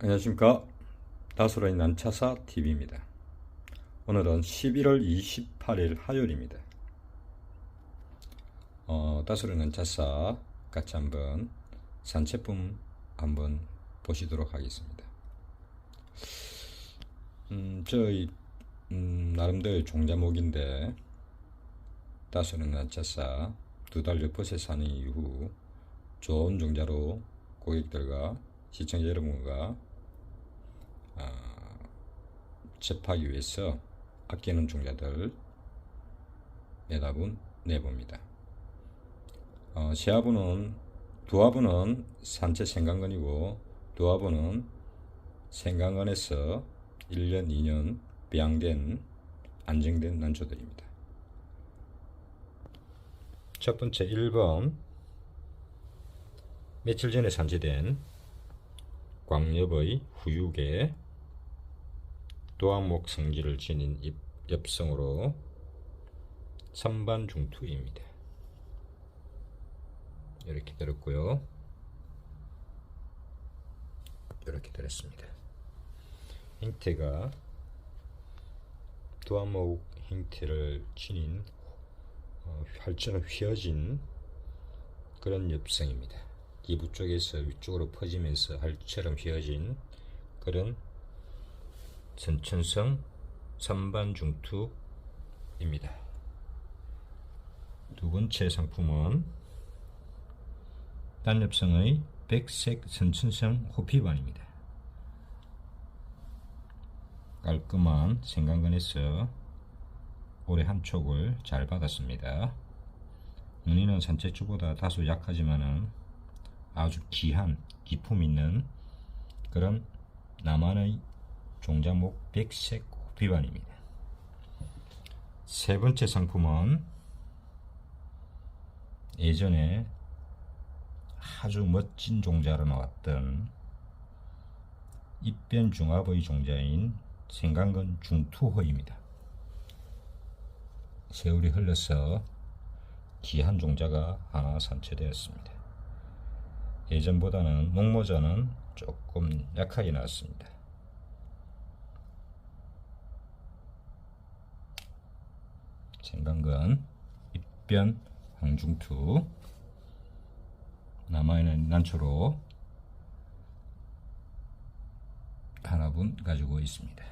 안녕하십니까 다소라인 난차사 TV입니다. 오늘은 11월 28일 화요일입니다. 어, 다소라인 난차사 같이 한번 산책품 한번 보시도록 하겠습니다. 음, 저희 음, 나름대로 종자목인데 다소라인 난차사 두 달 옆곳에 사는 이후 좋은 종자로 고객들과 시청자 여러분과 아, 접하기 위해서 아끼는 종자들 내답은 내봅니다. 어, 시화부는 두화부는 산채 생강근이고 두화부는 생강근에서 1년, 2년 배양된 안정된 난초들입니다. 첫 번째 1번 며칠 전에 산지된 광엽의 후육에 도화목 성질을 지닌 잎, 엽성으로 선반 중투입니다. 이렇게 들었고요. 이렇게 들었습니다. 형태가 도화목 형태를 지닌 어, 활처럼 휘어진 그런 엽성입니다. 기부 쪽에서 위쪽으로 퍼지면서 활처럼 휘어진 그런 선천성 선반중투입니다. 두 번째 상품은 단엽성의 백색 선천성 호피반입니다. 깔끔한 생강근에서 올해 한 촉을 잘 받았습니다. 무늬는 산채초보다 다소 약하지만은 아주 귀한 기품 있는 그런 나만의 종자목 백색 호피반입니다. 세 번째 상품은 예전에 아주 멋진 종자로 나왔던 입변 중합의 종자인 생강근 중투호입니다. 세월이 흘러서 귀한 종자가 하나 산채되었습니다. 예전보다는 목모자는 조금 약하게 나왔습니다. 생강근, 입변, 항중투 남아있는 난초로 하나분 가지고 있습니다.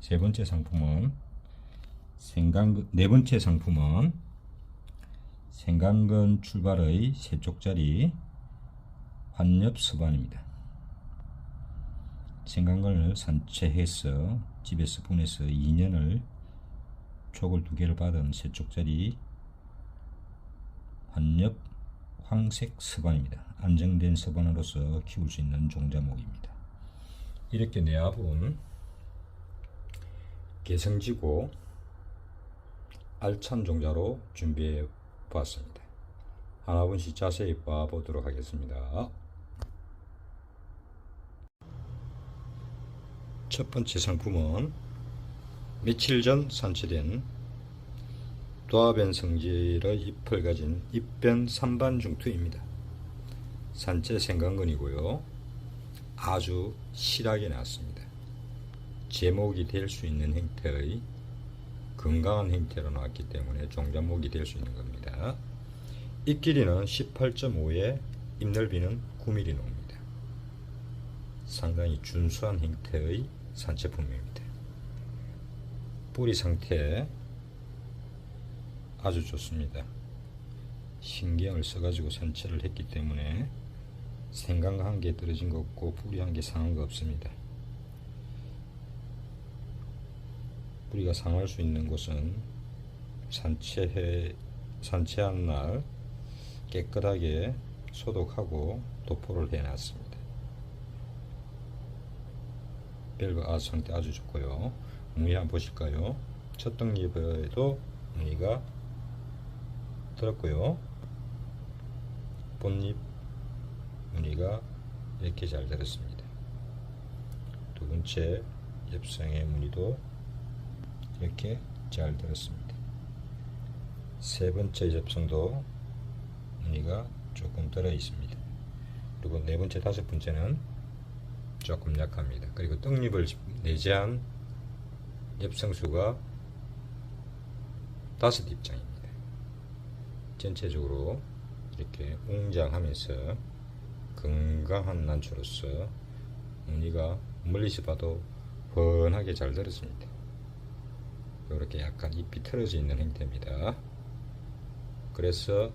세 번째 상품은 생강근, 네 번째 상품은 생강근 출발의 세 쪽짜리 환엽 수반입니다. 생강근을 산채해서 집에서 보내서 2년을 촉을 두 개를 받은 세 쪽짜리 환엽 황색 서반입니다. 안정된 서반으로서 키울 수 있는 종자목입니다. 이렇게 내압은 개성지고 알찬 종자로 준비해 보았습니다. 하나분씩 자세히 봐보도록 하겠습니다. 첫 번째 상품은 며칠 전 산치된 도화변 성질의 잎을 가진 잎변 산반중투입니다. 산채 생강근이고요. 아주 실하게 나왔습니다. 제목이 될 수 있는 형태의 건강한 형태로 나왔기 때문에 종자목이 될 수 있는 겁니다. 잎 길이는 18.5에 잎 넓이는 9mm 나옵니다. 상당히 준수한 형태의 산채품입니다. 뿌리 상태 아주 좋습니다. 신경을 써가지고 산채를 했기 때문에 생강 한 개 떨어진 거 없고 뿌리 한 개 상한 거 없습니다. 뿌리가 상할 수 있는 곳은 산채해 산채한 날 깨끗하게 소독하고 도포를 해놨습니다. 밸브 아 상태 아주 좋고요. 무늬 한번 보실까요? 첫 등잎에도 무늬가 들었고요. 본잎 무늬가 이렇게 잘 들었습니다. 두 번째 엽성의 무늬도 이렇게 잘 들었습니다. 세 번째 엽성도 무늬가 조금 들어 있습니다. 그리고 네 번째, 다섯 번째는 조금 약합니다. 그리고 떡잎을 내재한 엽성수가 다섯 입장입니다. 전체적으로 이렇게 웅장하면서 건강한 난초로서 무늬가 멀리서 봐도 훤하게 잘 들었습니다. 이렇게 약간 잎이 틀어져 있는 형태입니다. 그래서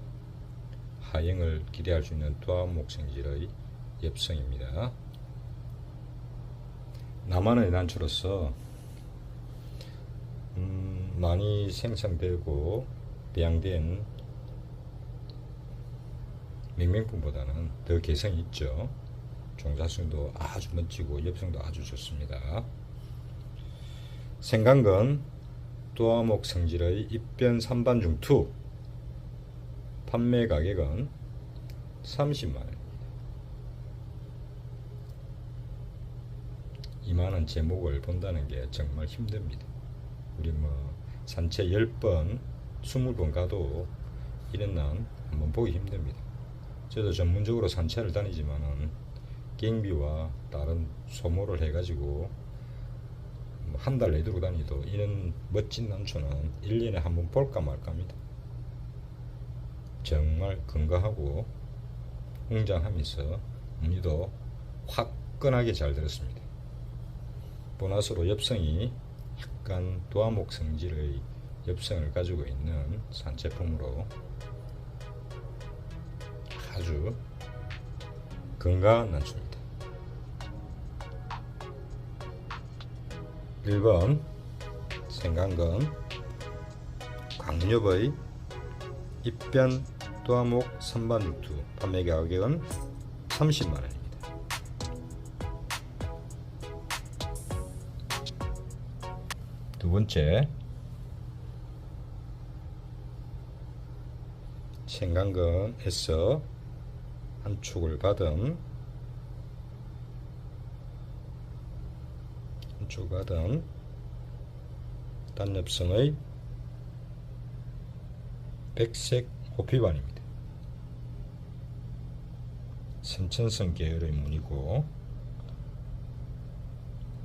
하행을 기대할 수 있는 또암목 성질의 엽성입니다. 남한의 난초로서 음, 많이 생성되고 배양된 맹맹품보다는 더 개성이 있죠. 종자성도 아주 멋지고 엽성도 아주 좋습니다. 생강건 또아목 성질의 입변 3반 중 2. 판매 가격은 30만원입니다. 이만한 제목을 본다는 게 정말 힘듭니다. 우리 뭐 산책 10번, 20번 가도 이런 난 한번 보기 힘듭니다. 저도 전문적으로 산책을 다니지만은 갱비와 다른 소모를 해가지고 뭐한달 내두고 다니도 이런 멋진 난초는 1년에 한 번 볼까 말까 합니다. 정말 건강하고 웅장하면서 무늬도 화끈하게 잘 들었습니다. 보나스로 엽성이 약간 도화목 성질의 엽성을 가지고 있는 산채품으로 아주 건강한 난초입니다. 1번 생강건 광엽의 입변 또아목 선반육투 판매 가격은 30만원 두 번째 생강건에서 한 축을 받은 한 축을 받은 단엽성의 백색 호피반입니다. 선천성 계열의 무늬고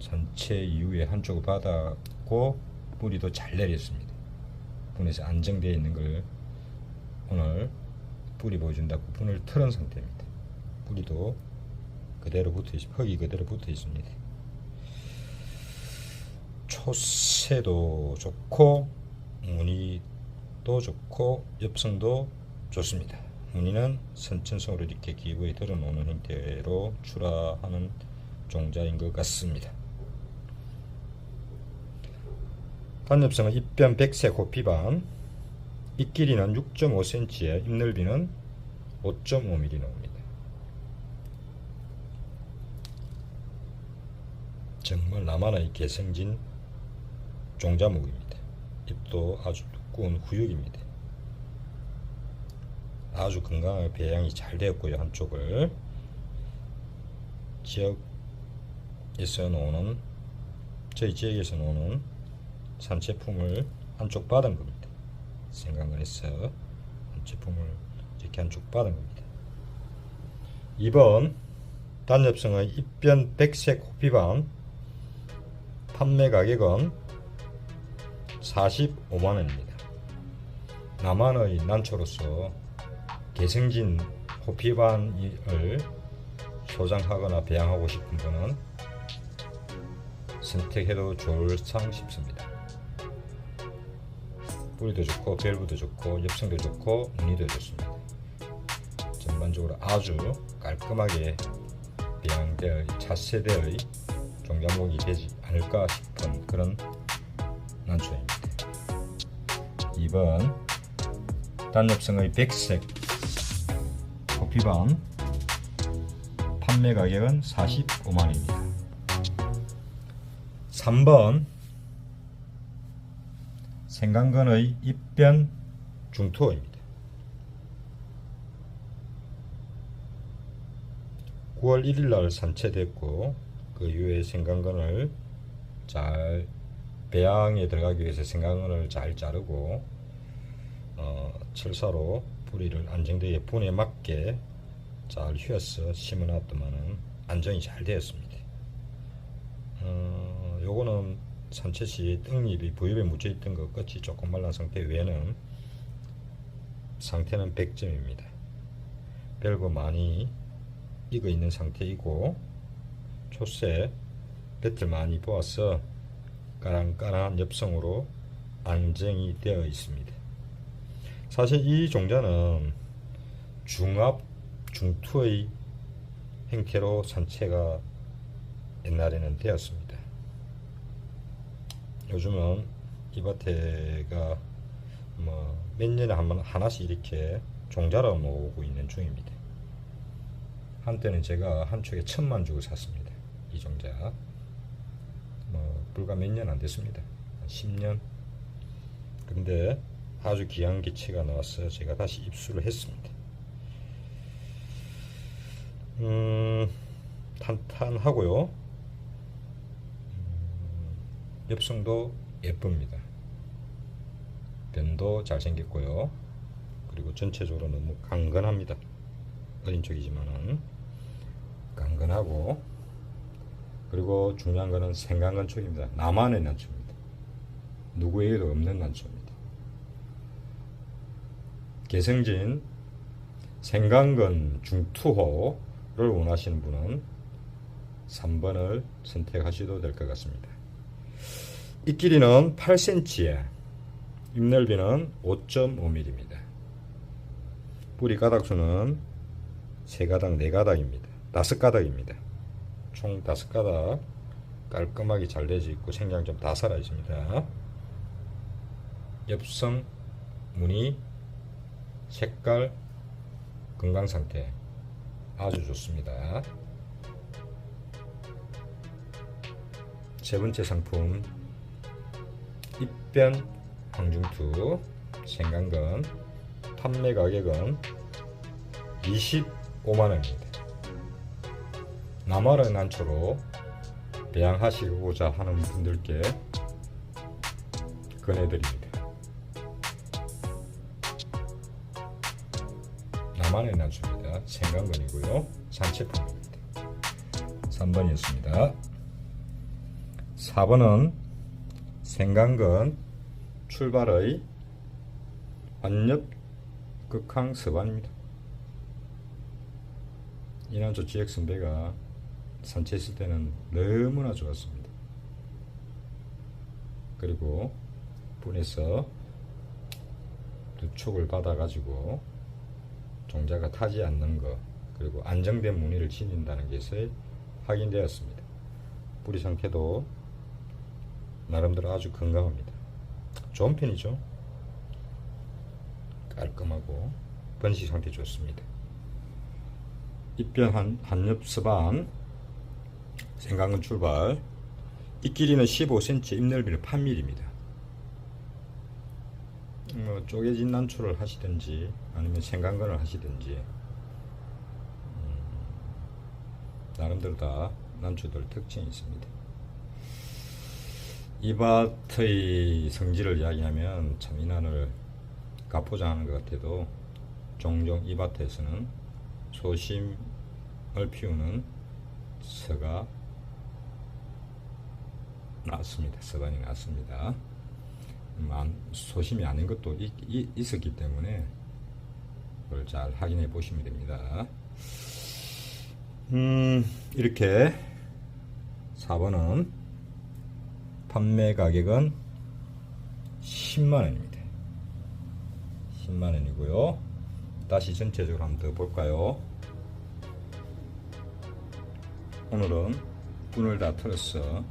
전체 이후에 한쪽을 받았고 뿌리도 잘 내렸습니다. 분에서 안정되어 있는 걸 오늘 뿌리 보여준다고 분을 틀은 상태입니다. 뿌리도 그대로 붙어 있, 흙이 그대로 붙어 있습니다. 초세도 좋고 무늬도 좋고 엽성도 좋습니다. 무늬는 선천성으로 이렇게 기부에 들어놓는 형태로 출하하는 종자인 것 같습니다. 단엽성은 입변 백색 호피반 잎 길이는 6.5cm에 잎 넓이는 5.5mm 나옵니다. 정말 나만의 개성진 종자목입니다. 잎도 아주 두꺼운 후육입니다. 아주 건강하게 배양이 잘 되었고요. 한쪽을 지역에서 노는 저희 지역에서 노는 산채품을 한쪽 받은 겁니다. 생각을 해서 한채품을 이렇게 한쪽 받은 겁니다. 2번 단엽성의 입변 백색 호피방 판매 가격은 45만원입니다. 남한의 난초로서 개성진 호피반을 소장하거나 배양하고 싶은 분은 선택해도 좋을 상 싶습니다. 뿌리도 좋고 밸브도 좋고 엽성도 좋고 무늬도 좋습니다. 전반적으로 아주 깔끔하게 배양되어 차세대의 종자목이 되지 않을까 싶은 그런 난초입니다. 2번 단엽성의 백색 커피반 판매 가격은 45만원입니다. 3번 생강건의 입변 중투어입니다. 9월 1일 날 산채됐고 그 이후에 생강건을 잘 배양에 들어가기 위해서 생강건을 잘 자르고 어, 철사로 뿌리를 안정되게 분에 맞게 잘 휘어서 심어놨더만은 안정이 잘 되었습니다. 어, 요거는 산채시 떡잎이 부엽에 묻혀 있던 것 끝이 조금 말란 상태 외에는 상태는 100점입니다. 별거 많이 익어 있는 상태이고 초세 볕을 많이 보아서 까랑까랑한 엽성으로 안정이 되어 있습니다. 사실 이 종자는 중압, 중투의 형태로 산채가 옛날에는 되었습니다. 요즘은 이 밭에가 뭐 몇 년에 한 번 하나씩 이렇게 종자로 모으고 있는 중입니다. 한때는 제가 한 축에 천만 주고 샀습니다. 이 종자. 뭐 불과 몇 년 안 됐습니다. 한 10년. 근데 아주 귀한 기체가 나와서 제가 다시 입수를 했습니다. 음, 탄탄하고요. 음, 엽성도 예쁩니다. 변도 잘생겼고요. 그리고 전체적으로 너무 강건합니다. 어린 쪽이지만은 강건하고 그리고 중요한 거는 생강근 쪽입니다. 나만의 난초입니다. 누구에게도 없는 난초입니다. 개성진 생강근 중투호를 원하시는 분은 3번을 선택하셔도 될 것 같습니다. 이 길이는 8cm에 잎 넓이는 5.5mm입니다. 뿌리 가닥수는 3가닥, 4가닥입니다. 5가닥입니다. 총 5가닥 깔끔하게 잘 되어 있고 생장 좀 다 살아 있습니다. 엽성, 무늬, 색깔, 건강 상태 아주 좋습니다. 세 번째 상품 입변 황중투 생강근 판매 가격은 25만원입니다. 나마르 난초로 배양하시고자 하는 분들께 권해드립니다. 나만의 난초입니다. 생강근이고요. 산채품입니다. 3번이었습니다. 4번은 생강근 출발의 완nhập 극항 서반입니다. 이난조 지역 선배가 산책했을 때는 너무나 좋았습니다. 그리고 분에서 누축을 받아가지고 종자가 타지 않는 것 그리고 안정된 무늬를 지닌다는 것이 확인되었습니다. 뿌리 상태도 나름대로 아주 건강합니다. 좋은 편이죠. 깔끔하고 번식 상태 좋습니다. 입변 한, 한엽 서반 생강근 출발 이 길이는 15cm 잎 넓이는 8mm입니다. 뭐 쪼개진 난초를 하시든지 아니면 생강근을 하시든지 음, 나름대로 다 난초들 특징이 있습니다. 이 밭의 성질을 이야기하면 참 이난을 가포장하는 것 같아도 종종 이 밭에서는 소심을 피우는 서가 나왔습니다. 서반이 안- 소심이 아닌 것도 있었기 때문에 그걸 잘 확인해 보시면 됩니다. 음, 이렇게 4번은 판매 가격은 10만원입니다. 10만원이고요. 다시 전체적으로 한번 더 볼까요? 오늘은 분을 다 틀어서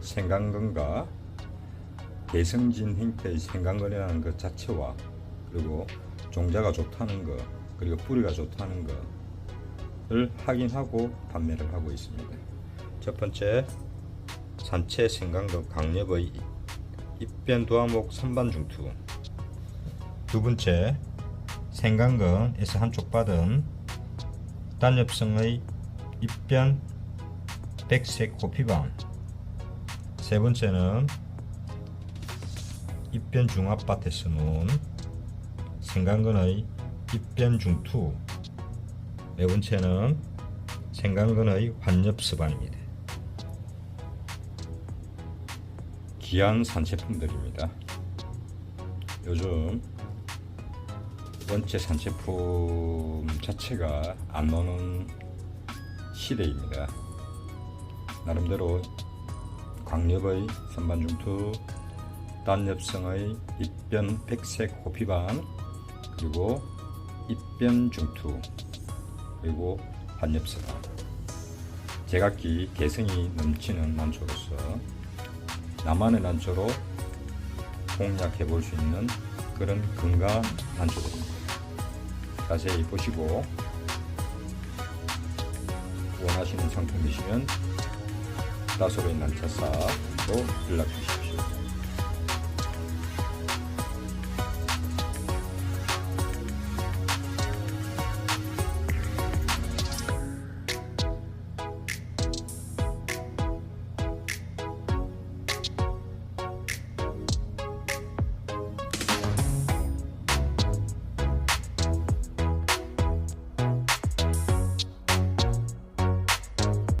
생강근과 개성진 형태의 생강근이라는 것 자체와 그리고 종자가 좋다는 것 그리고 뿌리가 좋다는 것을 확인하고 판매를 하고 있습니다. 첫 번째 산채 생강근 강엽의 입변 도화목 선반중투. 두 번째 생강근에서 한쪽 받은 단엽성의 입변 백색 고피반. 세 번째는 입변 중압밭에서 놓은 생강근의 입변 중투. 네 번째는 생강근의 환엽스반입니다. 귀한 산제품들입니다. 요즘 원체 산제품 자체가 안 나오는 시대입니다. 나름대로 광엽의 선반중투, 단엽성의 입변 백색 호피반, 그리고 입변 중투, 그리고 환엽성. 제각기 개성이 넘치는 난초로서 나만의 난초로 공략해 볼 수 있는 그런 건강한 난초들입니다. 자세히 보시고 원하시는 상품 이시면 다소로인 난차사로 연락 주시기